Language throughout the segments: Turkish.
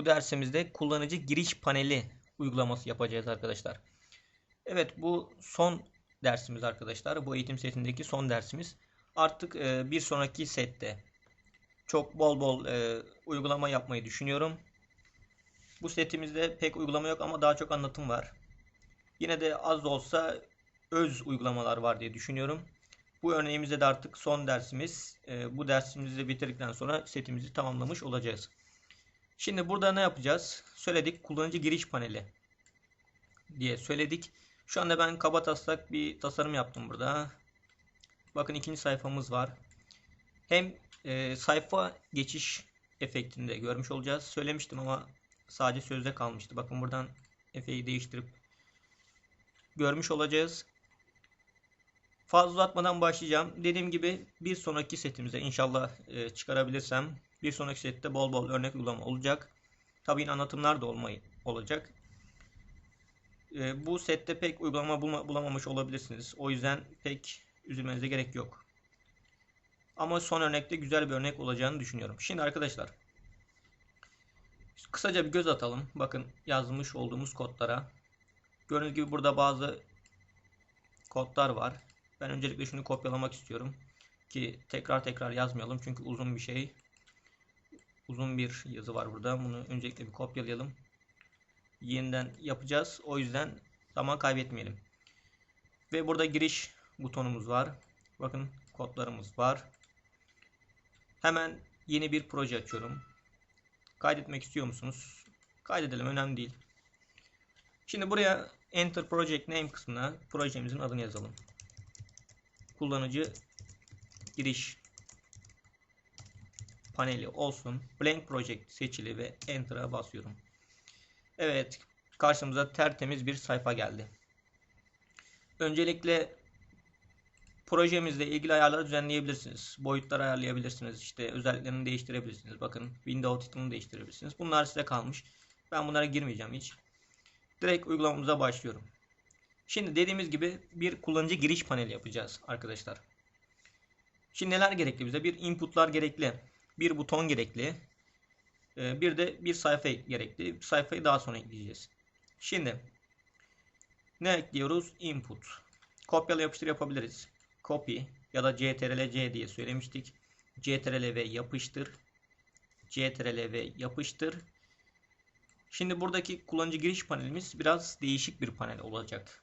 Bu dersimizde kullanıcı giriş paneli uygulaması yapacağız arkadaşlar. Evet bu son dersimiz arkadaşlar. Bu eğitim setindeki son dersimiz. Artık e, bir sonraki sette çok bol bol e, uygulama yapmayı düşünüyorum. Bu setimizde pek uygulama yok ama daha çok anlatım var. Yine de az da olsa öz uygulamalar var diye düşünüyorum. Bu örneğimizde de artık son dersimiz. E, bu dersimizi bitirdikten sonra setimizi tamamlamış olacağız. Şimdi burada ne yapacağız? Söyledik kullanıcı giriş paneli diye söyledik. Şu anda ben kaba taslak bir tasarım yaptım burada. Bakın ikinci sayfamız var. Hem e, sayfa geçiş efektinde görmüş olacağız. Söylemiştim ama sadece sözde kalmıştı. Bakın buradan efeyi değiştirip görmüş olacağız. Fazla uzatmadan başlayacağım. Dediğim gibi bir sonraki setimize inşallah e, çıkarabilirsem bir sonraki sette bol bol örnek uygulama olacak. Tabii anlatımlar da olmayı olacak. E, bu sette pek uygulama bulma, bulamamış olabilirsiniz. O yüzden pek üzülmenize gerek yok. Ama son örnekte güzel bir örnek olacağını düşünüyorum. Şimdi arkadaşlar kısaca bir göz atalım. Bakın yazmış olduğumuz kodlara. Gördüğünüz gibi burada bazı kodlar var. Ben öncelikle şunu kopyalamak istiyorum. Ki tekrar tekrar yazmayalım. Çünkü uzun bir şey. Uzun bir yazı var burada. Bunu öncelikle bir kopyalayalım. Yeniden yapacağız. O yüzden zaman kaybetmeyelim. Ve burada giriş butonumuz var. Bakın kodlarımız var. Hemen yeni bir proje açıyorum. Kaydetmek istiyor musunuz? Kaydedelim önemli değil. Şimdi buraya Enter Project Name kısmına projemizin adını yazalım. Kullanıcı giriş paneli olsun. Blank Project seçili ve Enter'a basıyorum. Evet karşımıza tertemiz bir sayfa geldi. Öncelikle projemizle ilgili ayarları düzenleyebilirsiniz. Boyutları ayarlayabilirsiniz. İşte özelliklerini değiştirebilirsiniz. Bakın window title'ını değiştirebilirsiniz. Bunlar size kalmış. Ben bunlara girmeyeceğim hiç. Direkt uygulamamıza başlıyorum. Şimdi dediğimiz gibi bir kullanıcı giriş paneli yapacağız arkadaşlar. Şimdi neler gerekli bize? Bir inputlar gerekli. Bir buton gerekli. Ee, bir de bir sayfa gerekli. Sayfayı daha sonra ekleyeceğiz. Şimdi ne ekliyoruz? Input. Kopyala yapıştır yapabiliriz. Copy ya da ctrl c diye söylemiştik. ctrl ve yapıştır. ctrl ve yapıştır. Şimdi buradaki kullanıcı giriş panelimiz biraz değişik bir panel olacak.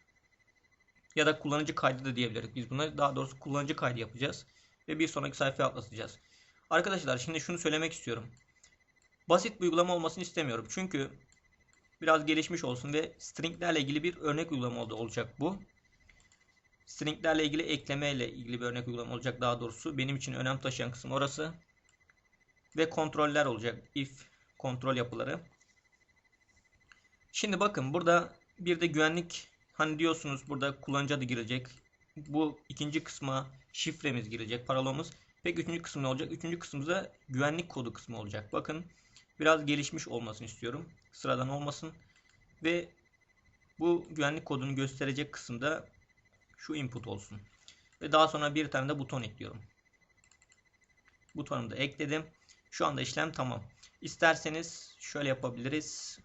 Ya da kullanıcı kaydı da diyebiliriz biz buna. Daha doğrusu kullanıcı kaydı yapacağız. Ve bir sonraki sayfaya atlatacağız. Arkadaşlar şimdi şunu söylemek istiyorum. Basit bir uygulama olmasını istemiyorum. Çünkü biraz gelişmiş olsun ve stringlerle ilgili bir örnek uygulama olacak bu. Stringlerle ilgili ekleme ile ilgili bir örnek uygulama olacak daha doğrusu. Benim için önem taşıyan kısım orası. Ve kontroller olacak. If kontrol yapıları. Şimdi bakın burada bir de güvenlik hani diyorsunuz burada kullanıcı adı girecek. Bu ikinci kısma şifremiz girecek, parolomuz. Peki üçüncü kısım ne olacak? Üçüncü kısımda güvenlik kodu kısmı olacak. Bakın biraz gelişmiş olmasını istiyorum. Sıradan olmasın. Ve bu güvenlik kodunu gösterecek kısımda şu input olsun. Ve daha sonra bir tane de buton ekliyorum. Butonumu da ekledim. Şu anda işlem tamam. İsterseniz şöyle yapabiliriz.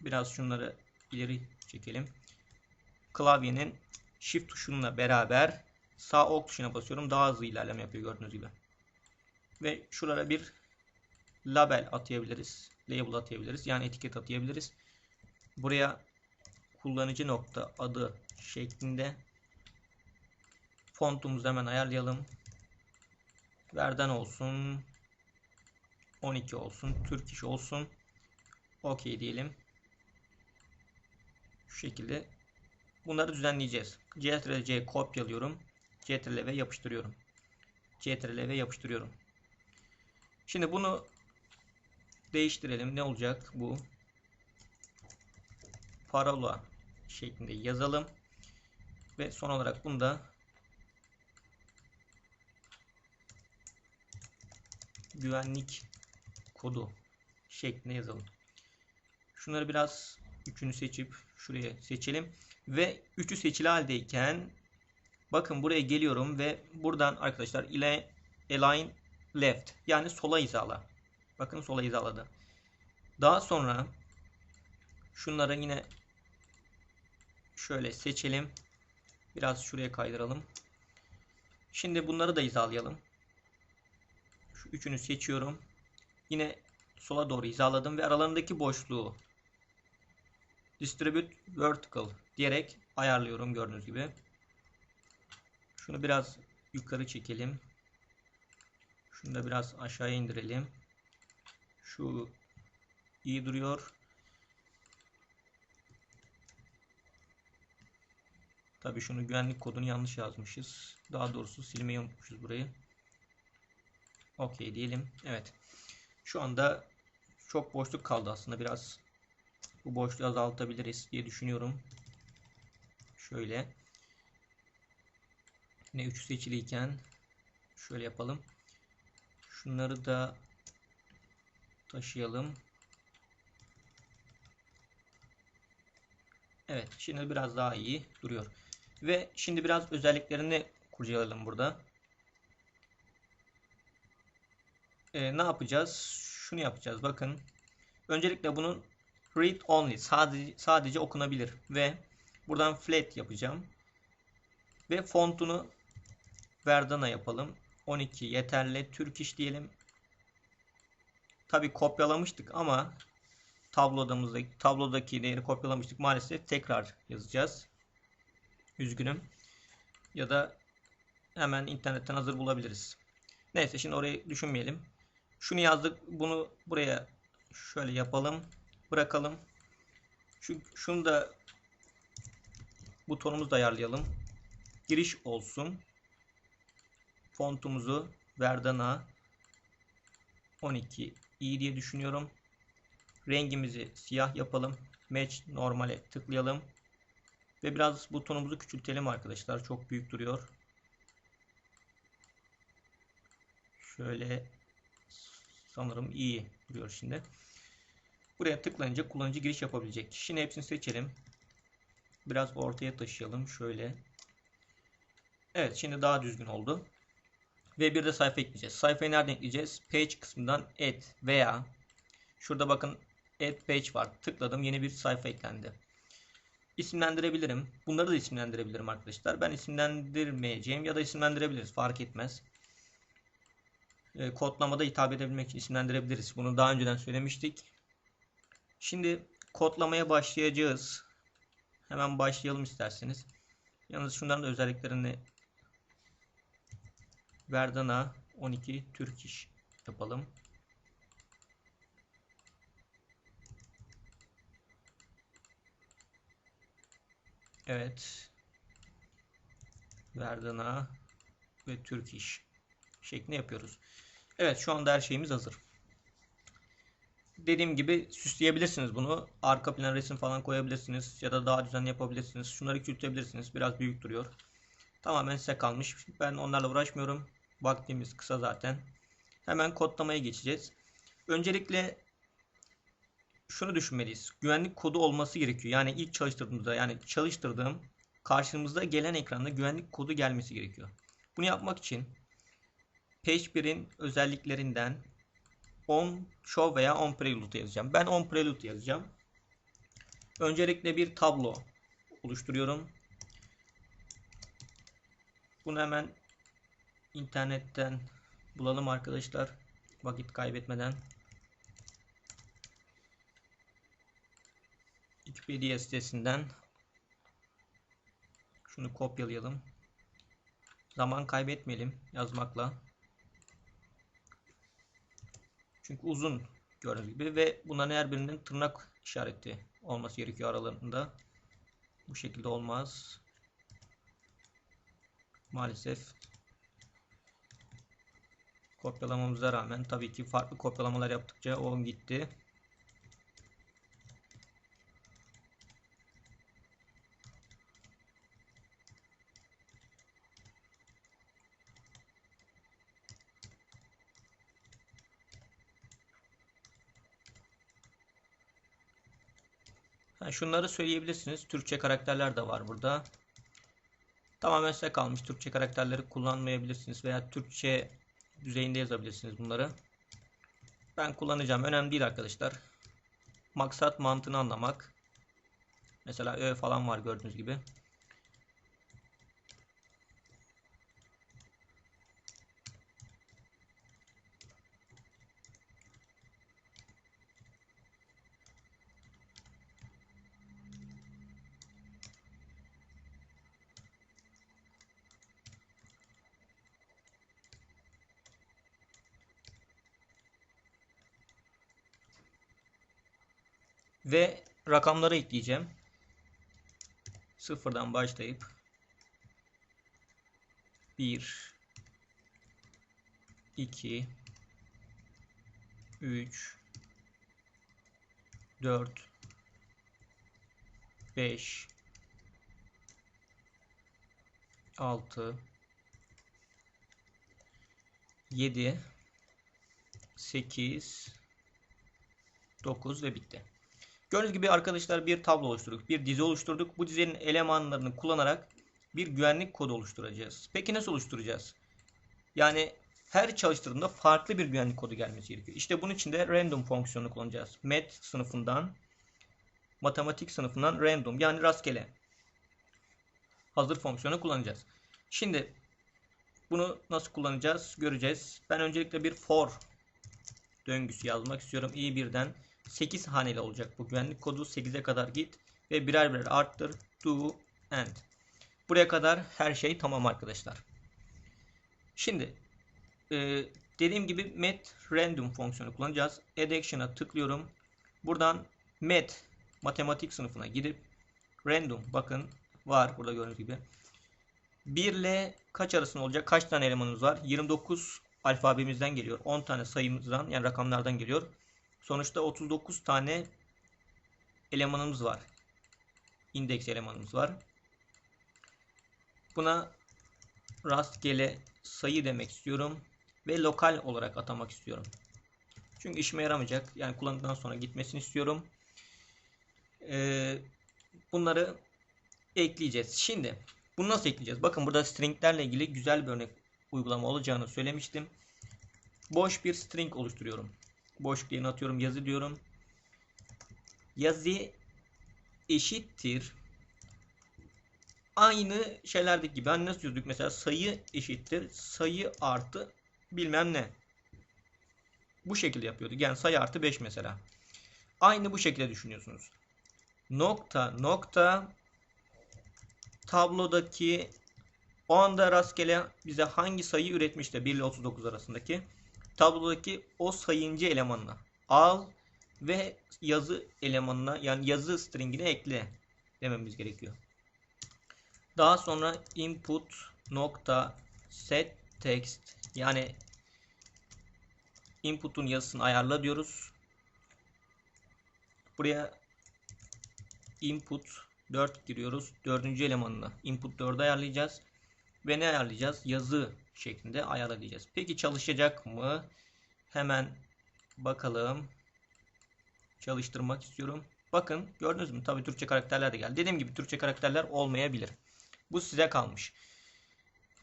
Biraz şunları ileri çekelim. Klavyenin shift tuşunla beraber sağ ok tuşuna basıyorum. Daha hızlı ilerleme yapıyor gördüğünüz gibi. Ve şuraya bir label atayabiliriz. Label atayabiliriz. Yani etiket atayabiliriz. Buraya kullanıcı nokta adı şeklinde fontumuzu hemen ayarlayalım. Verden olsun. 12 olsun. Türk iş olsun. OK diyelim. Şu şekilde bunları düzenleyeceğiz. Ctrl C kopyalıyorum. Ctrl V yapıştırıyorum. Ctrl V yapıştırıyorum. Şimdi bunu değiştirelim. Ne olacak bu? Parola şeklinde yazalım. Ve son olarak bunu da güvenlik kodu şeklinde yazalım. Şunları biraz üçünü seçip şuraya seçelim. Ve üçü seçili haldeyken bakın buraya geliyorum ve buradan arkadaşlar align left yani sola hizala. Bakın sola hizaladı. Daha sonra şunları yine şöyle seçelim. Biraz şuraya kaydıralım. Şimdi bunları da hizalayalım. Şu üçünü seçiyorum. Yine sola doğru hizaladım ve aralarındaki boşluğu Distribute Vertical diyerek ayarlıyorum gördüğünüz gibi. Şunu biraz yukarı çekelim. Şunu da biraz aşağıya indirelim. Şu iyi duruyor. Tabi şunu güvenlik kodunu yanlış yazmışız. Daha doğrusu silmeyi unutmuşuz burayı. Okey diyelim. Evet. Şu anda çok boşluk kaldı aslında. Biraz bu boşluğu azaltabiliriz diye düşünüyorum. Şöyle. Yine 3 seçiliyken şöyle yapalım. Şunları da taşıyalım. Evet, şimdi biraz daha iyi duruyor. Ve şimdi biraz özelliklerini kurcalayalım burada. Ee, ne yapacağız? Şunu yapacağız. Bakın. Öncelikle bunun read only sadece, sadece okunabilir ve buradan flat yapacağım. Ve fontunu Verdana yapalım. 12 yeterli. Türk iş diyelim. Tabi kopyalamıştık ama tablodaki, tablodaki değeri kopyalamıştık. Maalesef tekrar yazacağız. Üzgünüm. Ya da hemen internetten hazır bulabiliriz. Neyse şimdi orayı düşünmeyelim. Şunu yazdık. Bunu buraya şöyle yapalım. Bırakalım. Şu, şunu da butonumuzu da ayarlayalım. Giriş olsun. Fontumuzu Verdana 12 iyi diye düşünüyorum. Rengimizi siyah yapalım. Match normale tıklayalım. Ve biraz butonumuzu küçültelim arkadaşlar. Çok büyük duruyor. Şöyle sanırım iyi duruyor şimdi. Buraya tıklayınca kullanıcı giriş yapabilecek. Şimdi hepsini seçelim. Biraz ortaya taşıyalım. Şöyle. Evet şimdi daha düzgün oldu. Ve bir de sayfa ekleyeceğiz. Sayfayı nereden ekleyeceğiz? Page kısmından add veya şurada bakın add page var. Tıkladım yeni bir sayfa eklendi. İsimlendirebilirim. Bunları da isimlendirebilirim arkadaşlar. Ben isimlendirmeyeceğim ya da isimlendirebiliriz. Fark etmez. E, kodlamada hitap edebilmek için isimlendirebiliriz. Bunu daha önceden söylemiştik. Şimdi kodlamaya başlayacağız. Hemen başlayalım isterseniz. Yalnız şunların da özelliklerini Verdana 12 Türk iş yapalım. Evet. Verdana ve Türk iş şeklinde yapıyoruz. Evet şu anda her şeyimiz hazır. Dediğim gibi süsleyebilirsiniz bunu. Arka plan resim falan koyabilirsiniz ya da daha düzenli yapabilirsiniz. Şunları küçültebilirsiniz. Biraz büyük duruyor. Tamamen size kalmış. Ben onlarla uğraşmıyorum. Vaktimiz kısa zaten. Hemen kodlamaya geçeceğiz. Öncelikle şunu düşünmeliyiz. Güvenlik kodu olması gerekiyor. Yani ilk çalıştırdığımızda yani çalıştırdığım karşımızda gelen ekranda güvenlik kodu gelmesi gerekiyor. Bunu yapmak için Page 1'in özelliklerinden on show veya on prelude yazacağım. Ben on prelude yazacağım. Öncelikle bir tablo oluşturuyorum. Bunu hemen internetten bulalım arkadaşlar. Vakit kaybetmeden. Wikipedia sitesinden şunu kopyalayalım. Zaman kaybetmeyelim yazmakla. Çünkü uzun gördüğünüz gibi ve bunların her birinin tırnak işareti olması gerekiyor aralarında. Bu şekilde olmaz. Maalesef kopyalamamıza rağmen tabii ki farklı kopyalamalar yaptıkça o gitti. Şunları söyleyebilirsiniz. Türkçe karakterler de var burada. Tamamen size kalmış. Türkçe karakterleri kullanmayabilirsiniz veya Türkçe düzeyinde yazabilirsiniz bunları. Ben kullanacağım. Önemli değil arkadaşlar. maksat mantığını anlamak. Mesela ö falan var gördüğünüz gibi. Ve rakamları ekleyeceğim. Sıfırdan başlayıp 1 2 3 4 5 6 7 8 9 ve bitti. Gördüğünüz gibi arkadaşlar bir tablo oluşturduk. Bir dizi oluşturduk. Bu dizinin elemanlarını kullanarak bir güvenlik kodu oluşturacağız. Peki nasıl oluşturacağız? Yani her çalıştırdığımda farklı bir güvenlik kodu gelmesi gerekiyor. İşte bunun için de random fonksiyonunu kullanacağız. Math sınıfından matematik sınıfından random yani rastgele hazır fonksiyonu kullanacağız. Şimdi bunu nasıl kullanacağız göreceğiz. Ben öncelikle bir for döngüsü yazmak istiyorum. i1'den 8 haneli olacak bu güvenlik kodu. 8'e kadar git ve birer birer arttır. Do end. Buraya kadar her şey tamam arkadaşlar. Şimdi e, dediğim gibi met random fonksiyonu kullanacağız. Add action'a tıklıyorum. Buradan met matematik sınıfına gidip random bakın var burada gördüğünüz gibi. 1 ile kaç arasında olacak? Kaç tane elemanımız var? 29 alfabemizden geliyor. 10 tane sayımızdan yani rakamlardan geliyor. Sonuçta 39 tane elemanımız var. İndeks elemanımız var. Buna rastgele sayı demek istiyorum. Ve lokal olarak atamak istiyorum. Çünkü işime yaramayacak. Yani kullandıktan sonra gitmesini istiyorum. Ee, bunları ekleyeceğiz. Şimdi bunu nasıl ekleyeceğiz? Bakın burada stringlerle ilgili güzel bir örnek uygulama olacağını söylemiştim. Boş bir string oluşturuyorum. Boş yerine atıyorum yazı diyorum. Yazı eşittir. Aynı şeylerdeki gibi. Hani nasıl yazıyorduk? Mesela sayı eşittir. Sayı artı bilmem ne. Bu şekilde yapıyorduk. Yani sayı artı 5 mesela. Aynı bu şekilde düşünüyorsunuz. Nokta nokta tablodaki o anda rastgele bize hangi sayı üretmişti 1 ile 39 arasındaki tablodaki o sayıncı elemanına al ve yazı elemanına yani yazı stringine ekle dememiz gerekiyor. Daha sonra input nokta set text yani input'un yazısını ayarla diyoruz. Buraya input 4 giriyoruz. Dördüncü elemanını input 4'e ayarlayacağız. Ve ne ayarlayacağız? Yazı şeklinde ayarlayacağız. Peki çalışacak mı? Hemen bakalım. Çalıştırmak istiyorum. Bakın gördünüz mü? Tabii Türkçe karakterler de geldi. Dediğim gibi Türkçe karakterler olmayabilir. Bu size kalmış.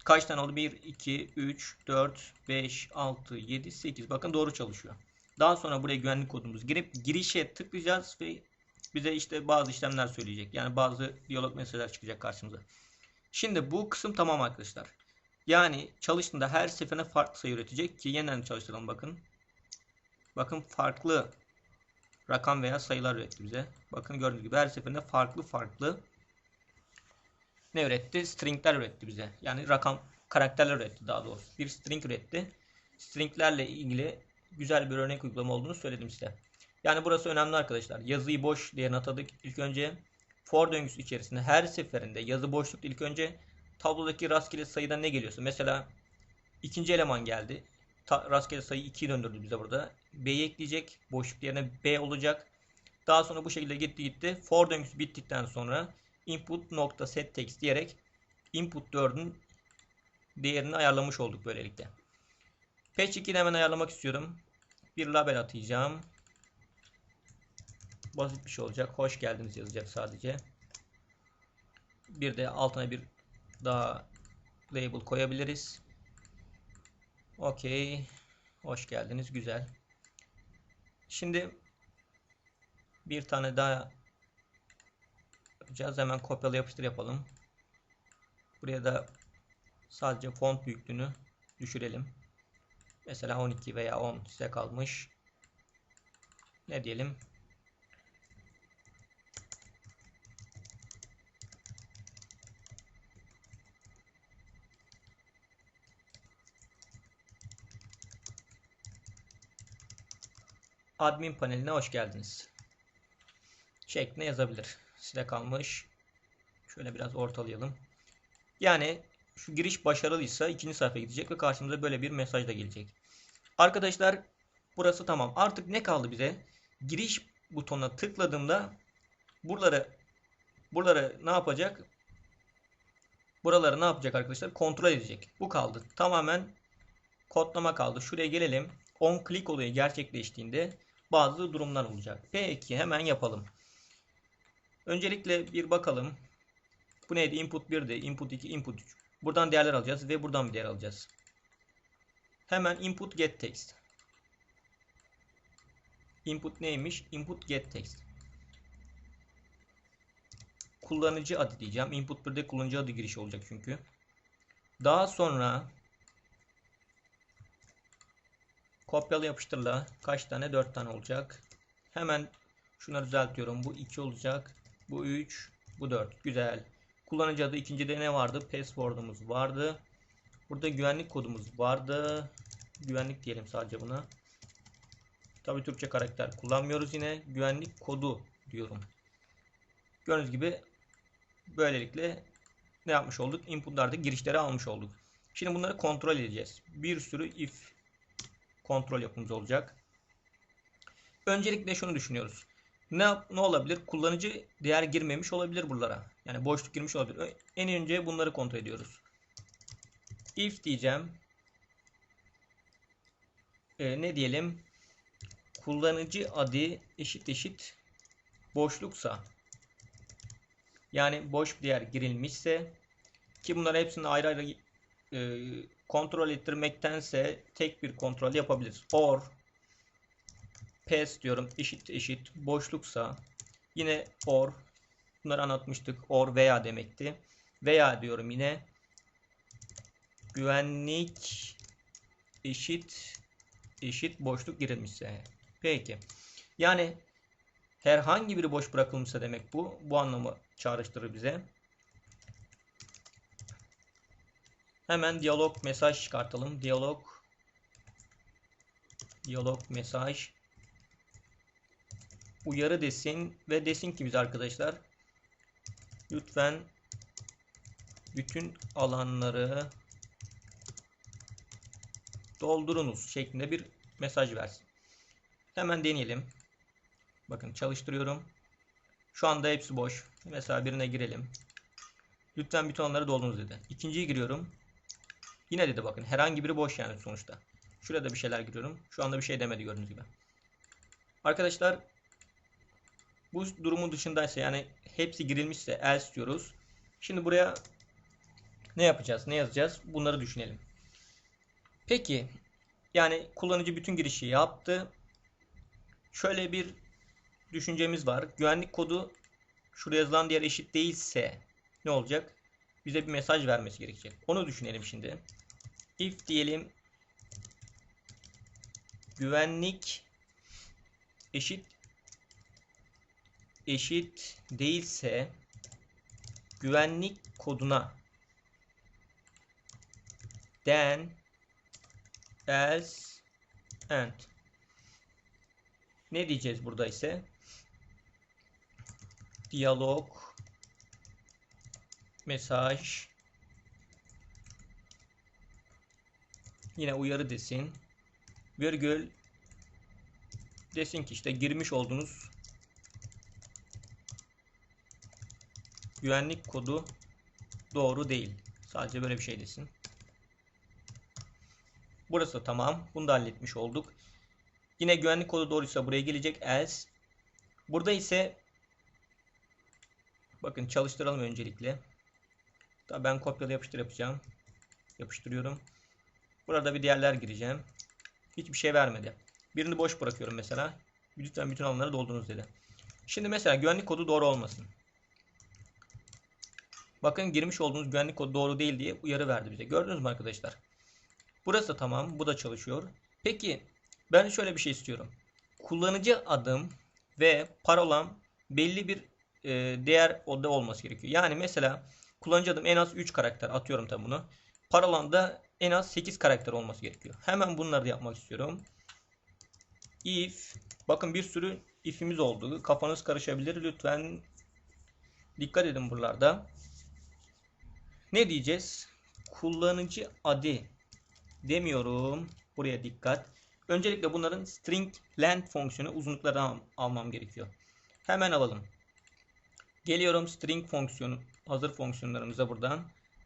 Kaç tane oldu? 1, 2, 3, 4, 5, 6, 7, 8. Bakın doğru çalışıyor. Daha sonra buraya güvenlik kodumuzu girip girişe tıklayacağız ve bize işte bazı işlemler söyleyecek. Yani bazı diyalog mesajlar çıkacak karşımıza. Şimdi bu kısım tamam arkadaşlar. Yani çalıştığında her seferinde farklı sayı üretecek ki yeniden çalıştıralım bakın. Bakın farklı rakam veya sayılar üretti bize. Bakın gördüğünüz gibi her seferinde farklı farklı ne üretti? Stringler üretti bize. Yani rakam karakterler üretti daha doğrusu. Bir string üretti. Stringlerle ilgili güzel bir örnek uygulama olduğunu söyledim size. Yani burası önemli arkadaşlar. Yazıyı boş diye atadık ilk önce. For döngüsü içerisinde her seferinde yazı boşluk ilk önce tablodaki rastgele sayıdan ne geliyorsa. Mesela ikinci eleman geldi. Ta, rastgele sayı 2'yi döndürdü bize burada. B'yi ekleyecek. Boşluk yerine B olacak. Daha sonra bu şekilde gitti gitti. For döngüsü bittikten sonra input nokta set text diyerek input 4'ün değerini ayarlamış olduk böylelikle. Patch 2'yi hemen ayarlamak istiyorum. Bir label atayacağım. Basit bir şey olacak. Hoş geldiniz yazacak sadece. Bir de altına bir daha label koyabiliriz. Okey. Hoş geldiniz. Güzel. Şimdi bir tane daha yapacağız. Hemen kopyala yapıştır yapalım. Buraya da sadece font büyüklüğünü düşürelim. Mesela 12 veya 10 size kalmış. Ne diyelim? Admin paneline hoş geldiniz. Şeklinde yazabilir. Size kalmış. Şöyle biraz ortalayalım. Yani şu giriş başarılıysa ikinci sayfaya gidecek ve karşımıza böyle bir mesaj da gelecek. Arkadaşlar burası tamam. Artık ne kaldı bize? Giriş butonuna tıkladığımda buraları buraları ne yapacak? Buraları ne yapacak arkadaşlar? Kontrol edecek. Bu kaldı. Tamamen kodlama kaldı. Şuraya gelelim. On click olayı gerçekleştiğinde bazı durumlar olacak. Peki hemen yapalım. Öncelikle bir bakalım. Bu neydi? Input 1'di. Input 2, input 3. Buradan değerler alacağız ve buradan bir değer alacağız. Hemen input get text. Input neymiş? Input get text. Kullanıcı adı diyeceğim. Input 1'de kullanıcı adı girişi olacak çünkü. Daha sonra kopyala yapıştırla kaç tane? 4 tane olacak. Hemen şunları düzeltiyorum. Bu 2 olacak. Bu 3. Bu 4. Güzel. Kullanıcı adı ikincide ne vardı? Password'umuz vardı. Burada güvenlik kodumuz vardı. Güvenlik diyelim sadece buna. Tabi Türkçe karakter kullanmıyoruz yine. Güvenlik kodu diyorum. Gördüğünüz gibi böylelikle ne yapmış olduk? Input'larda girişleri almış olduk. Şimdi bunları kontrol edeceğiz. Bir sürü if kontrol yapımız olacak. Öncelikle şunu düşünüyoruz. Ne, ne olabilir? Kullanıcı değer girmemiş olabilir buralara. Yani boşluk girmiş olabilir. En önce bunları kontrol ediyoruz. If diyeceğim. Ee, ne diyelim? Kullanıcı adı eşit eşit boşluksa yani boş bir değer girilmişse ki bunları hepsini ayrı ayrı e, kontrol ettirmektense tek bir kontrol yapabiliriz. Or pass diyorum eşit eşit boşluksa yine or bunları anlatmıştık. Or veya demekti. Veya diyorum yine güvenlik eşit eşit boşluk girilmişse. Peki. Yani herhangi biri boş bırakılmışsa demek bu. Bu anlamı çağrıştırır bize. Hemen diyalog mesaj çıkartalım. Diyalog diyalog mesaj uyarı desin ve desin ki biz arkadaşlar lütfen bütün alanları doldurunuz şeklinde bir mesaj versin. Hemen deneyelim. Bakın çalıştırıyorum. Şu anda hepsi boş. Mesela birine girelim. Lütfen bütün alanları doldurunuz dedi. İkinciyi giriyorum. Yine dedi bakın herhangi biri boş yani sonuçta. Şurada bir şeyler giriyorum. Şu anda bir şey demedi gördüğünüz gibi. Arkadaşlar bu durumun dışındaysa yani hepsi girilmişse else diyoruz. Şimdi buraya ne yapacağız? Ne yazacağız? Bunları düşünelim. Peki yani kullanıcı bütün girişi yaptı. Şöyle bir düşüncemiz var. Güvenlik kodu şuraya yazılan diğer eşit değilse ne olacak? Bize bir mesaj vermesi gerekecek. Onu düşünelim şimdi. If diyelim güvenlik eşit eşit değilse güvenlik koduna then else and ne diyeceğiz burada ise diyalog mesaj yine uyarı desin virgül desin ki işte girmiş olduğunuz güvenlik kodu doğru değil. Sadece böyle bir şey desin. Burası tamam. Bunu da halletmiş olduk. Yine güvenlik kodu doğruysa buraya gelecek else. Burada ise bakın çalıştıralım öncelikle. Tabii ben kopyala yapıştır yapacağım. Yapıştırıyorum. Burada bir diğerler gireceğim. Hiçbir şey vermedi. Birini boş bırakıyorum mesela. Lütfen bütün alanları doldurunuz dedi. Şimdi mesela güvenlik kodu doğru olmasın. Bakın girmiş olduğunuz güvenlik kodu doğru değil diye uyarı verdi bize. Gördünüz mü arkadaşlar? Burası da tamam. Bu da çalışıyor. Peki ben şöyle bir şey istiyorum. Kullanıcı adım ve parolam belli bir e, değer oda olması gerekiyor. Yani mesela kullanıcı adım en az 3 karakter atıyorum tabi bunu. Parolam da en az 8 karakter olması gerekiyor. Hemen bunları da yapmak istiyorum. If bakın bir sürü if'imiz oldu. Kafanız karışabilir. Lütfen dikkat edin buralarda. Ne diyeceğiz? Kullanıcı adı demiyorum. Buraya dikkat. Öncelikle bunların string length fonksiyonu uzunluklarını al almam gerekiyor. Hemen alalım. Geliyorum string fonksiyonu hazır fonksiyonlarımıza buradan.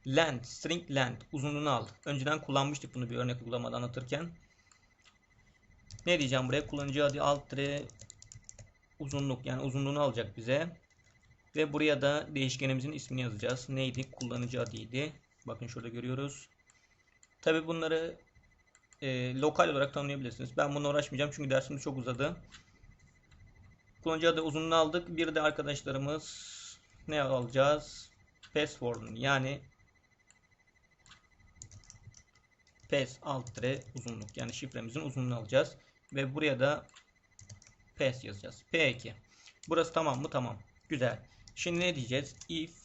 Length, string length uzunluğunu al. Önceden kullanmıştık bunu bir örnek uygulamada anlatırken. Ne diyeceğim buraya? Kullanıcı adı alt uzunluk yani uzunluğunu alacak bize. Ve buraya da değişkenimizin ismini yazacağız. Neydi? Kullanıcı adıydı. Bakın şurada görüyoruz. Tabi bunları e, lokal olarak tanımlayabilirsiniz. Ben bununla uğraşmayacağım çünkü dersimiz çok uzadı. Kullanıcı adı uzunluğunu aldık. Bir de arkadaşlarımız ne alacağız? Password'un yani pass alt uzunluk yani şifremizin uzunluğunu alacağız. Ve buraya da pass yazacağız. P2. Burası tamam mı? Tamam. Güzel. Şimdi ne diyeceğiz? If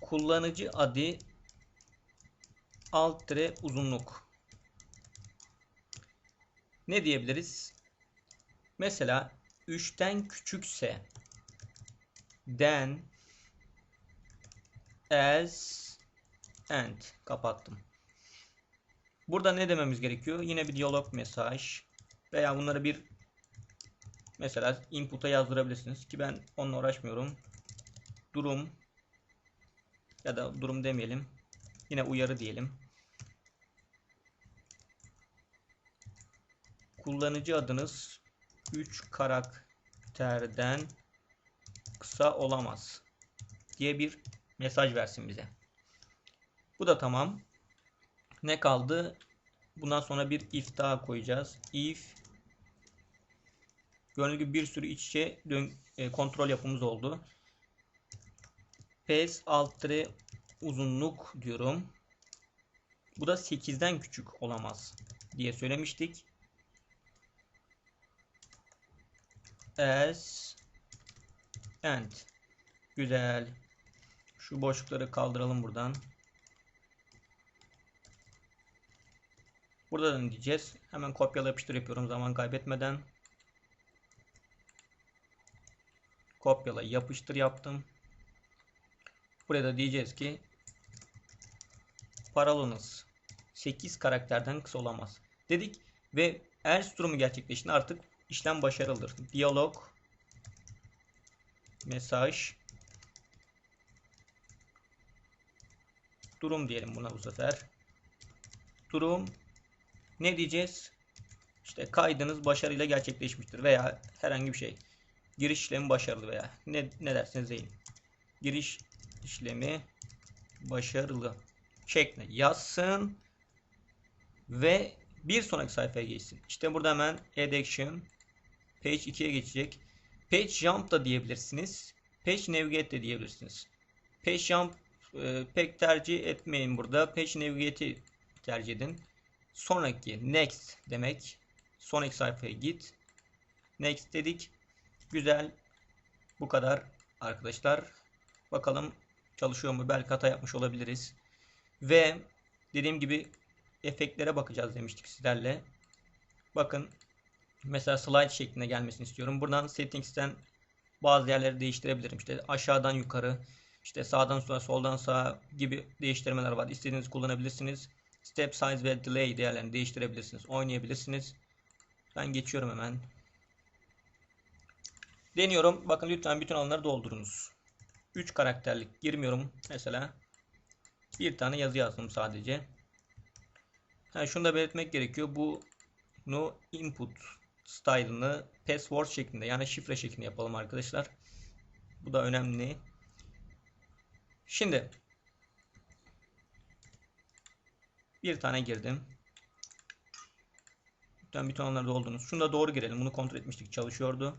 kullanıcı adı alt uzunluk. Ne diyebiliriz? Mesela 3'ten küçükse then as and kapattım. Burada ne dememiz gerekiyor? Yine bir diyalog mesaj veya bunları bir mesela input'a yazdırabilirsiniz ki ben onunla uğraşmıyorum. Durum ya da durum demeyelim. Yine uyarı diyelim. Kullanıcı adınız 3 karakterden kısa olamaz diye bir mesaj versin bize. Bu da tamam. Ne kaldı? Bundan sonra bir if daha koyacağız. If Gördüğünüz gibi bir sürü iç içe dön e, kontrol yapımız oldu. Pace alt uzunluk diyorum. Bu da 8'den küçük olamaz diye söylemiştik. As and güzel. Şu boşlukları kaldıralım buradan. Burada da diyeceğiz? Hemen kopyala yapıştır yapıyorum zaman kaybetmeden. Kopyala yapıştır yaptım. Buraya da diyeceğiz ki paralonuz 8 karakterden kısa olamaz. Dedik ve else durumu gerçekleşti. Artık işlem başarılıdır. Diyalog mesaj durum diyelim buna bu sefer. Durum ne diyeceğiz? İşte kaydınız başarıyla gerçekleşmiştir veya herhangi bir şey. Giriş işlemi başarılı veya ne, ne derseniz deyin. Giriş işlemi başarılı şeklinde yazsın ve bir sonraki sayfaya geçsin. İşte burada hemen add action page 2'ye geçecek. Page jump da diyebilirsiniz. Page navigate de diyebilirsiniz. Page jump e, pek tercih etmeyin burada. Page navigate'i tercih edin. Sonraki next demek. Sonraki sayfaya git. Next dedik. Güzel. Bu kadar arkadaşlar. Bakalım çalışıyor mu? Belki hata yapmış olabiliriz. Ve dediğim gibi efektlere bakacağız demiştik sizlerle. Bakın mesela slide şeklinde gelmesini istiyorum. Buradan settings'ten bazı yerleri değiştirebilirim. İşte aşağıdan yukarı, işte sağdan sola, soldan sağa gibi değiştirmeler var. İstediğiniz kullanabilirsiniz. Step size ve delay değerlerini değiştirebilirsiniz. Oynayabilirsiniz. Ben geçiyorum hemen. Deniyorum. Bakın lütfen bütün alanları doldurunuz. 3 karakterlik girmiyorum. Mesela bir tane yazı yazdım sadece. Ha, şunu da belirtmek gerekiyor. Bu no input style'ını password şeklinde yani şifre şeklinde yapalım arkadaşlar. Bu da önemli. Şimdi bir tane girdim. Lütfen bütün alanları doldurunuz. Şunu da doğru girelim. Bunu kontrol etmiştik. Çalışıyordu.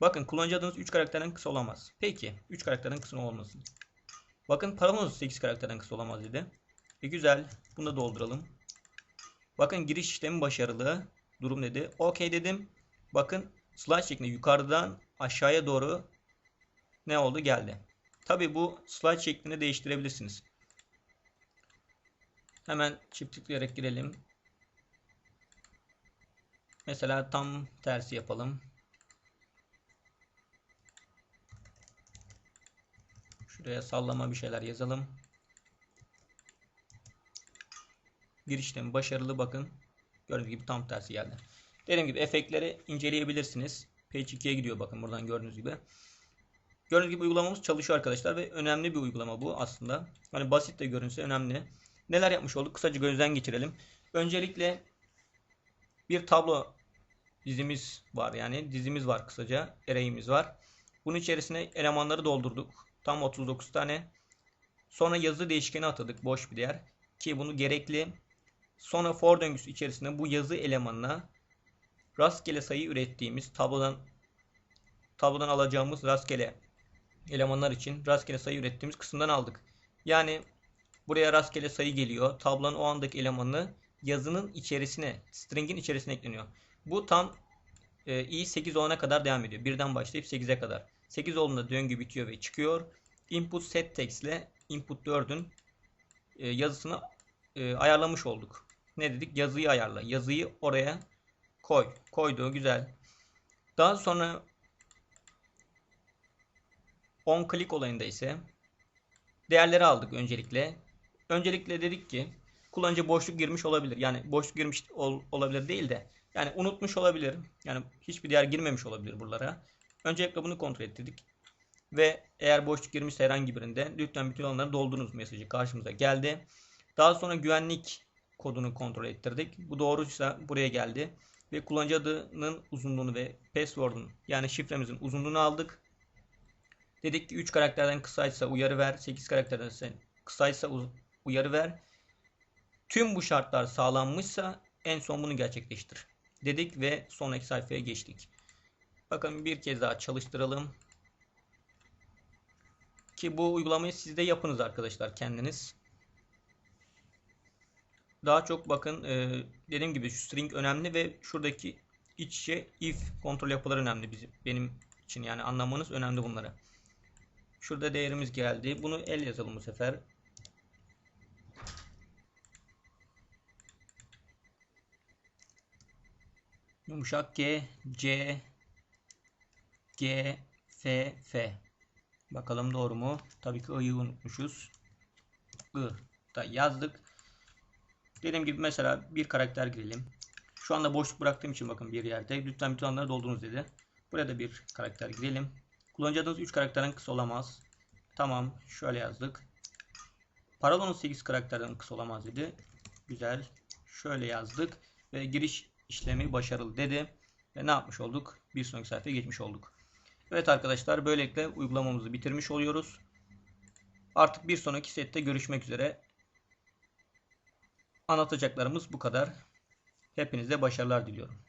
Bakın kullanıcı adınız 3 karakterden kısa olamaz. Peki 3 karakterden kısa olmasın. Bakın paramız 8 karakterden kısa olamaz dedi. E güzel. Bunu da dolduralım. Bakın giriş işlemi başarılı. Durum dedi. OK dedim. Bakın slide şeklinde yukarıdan aşağıya doğru ne oldu geldi. Tabi bu slide şeklinde değiştirebilirsiniz. Hemen çift tıklayarak girelim. Mesela tam tersi yapalım. Şuraya sallama bir şeyler yazalım. Girişlemi başarılı bakın. Gördüğünüz gibi tam tersi geldi. Dediğim gibi efektleri inceleyebilirsiniz. Page 2'ye gidiyor bakın buradan gördüğünüz gibi. Gördüğünüz gibi uygulamamız çalışıyor arkadaşlar ve önemli bir uygulama bu aslında. Hani basit de görünse önemli. Neler yapmış olduk? Kısaca gözden geçirelim. Öncelikle bir tablo dizimiz var yani dizimiz var kısaca. Array'imiz var. Bunun içerisine elemanları doldurduk. Tam 39 tane. Sonra yazı değişkeni atadık boş bir değer. Ki bunu gerekli. Sonra for döngüsü içerisinde bu yazı elemanına rastgele sayı ürettiğimiz tablodan tablodan alacağımız rastgele elemanlar için rastgele sayı ürettiğimiz kısımdan aldık. Yani buraya rastgele sayı geliyor. Tablonun o andaki elemanı yazının içerisine, string'in içerisine ekleniyor. Bu tam e, i 8 olana kadar devam ediyor. Birden başlayıp 8'e kadar. 8 olduğunda döngü bitiyor ve çıkıyor. Input set text ile input 4'ün e, yazısını e, ayarlamış olduk. Ne dedik? Yazıyı ayarla. Yazıyı oraya koy. Koydu. Güzel. Daha sonra on click olayında ise değerleri aldık öncelikle. Öncelikle dedik ki kullanıcı boşluk girmiş olabilir. Yani boşluk girmiş ol, olabilir değil de yani unutmuş olabilir. Yani hiçbir değer girmemiş olabilir buralara. Öncelikle bunu kontrol ettik. Ve eğer boşluk girmiş herhangi birinde lütfen bütün alanları doldurunuz mesajı karşımıza geldi. Daha sonra güvenlik kodunu kontrol ettirdik. Bu doğruysa buraya geldi. Ve kullanıcı adının uzunluğunu ve password'un yani şifremizin uzunluğunu aldık. Dedik ki 3 karakterden kısaysa uyarı ver. 8 karakterden kısaysa uyarı ver. Tüm bu şartlar sağlanmışsa en son bunu gerçekleştir. Dedik ve sonraki sayfaya geçtik. Bakın bir kez daha çalıştıralım. Ki bu uygulamayı siz de yapınız arkadaşlar kendiniz. Daha çok bakın e, dediğim gibi string önemli ve şuradaki iç içe if kontrol yapıları önemli bizim, benim için yani anlamanız önemli bunları. Şurada değerimiz geldi. Bunu el yazalım bu sefer. Yumuşak G, C, G, F, F. Bakalım doğru mu? Tabii ki I'yı unutmuşuz. I da yazdık. Dediğim gibi mesela bir karakter girelim. Şu anda boşluk bıraktığım için bakın bir yerde. Lütfen bütün alanları doldurunuz dedi. Buraya da bir karakter girelim. Kullanıcı adınız 3 karakterden kısa olamaz. Tamam. Şöyle yazdık. Paralonun 8 karakterden kısa olamaz dedi. Güzel. Şöyle yazdık. Ve giriş işlemi başarılı dedi. Ve ne yapmış olduk? Bir sonraki sayfaya geçmiş olduk. Evet arkadaşlar böylelikle uygulamamızı bitirmiş oluyoruz. Artık bir sonraki sette görüşmek üzere. Anlatacaklarımız bu kadar. Hepinize başarılar diliyorum.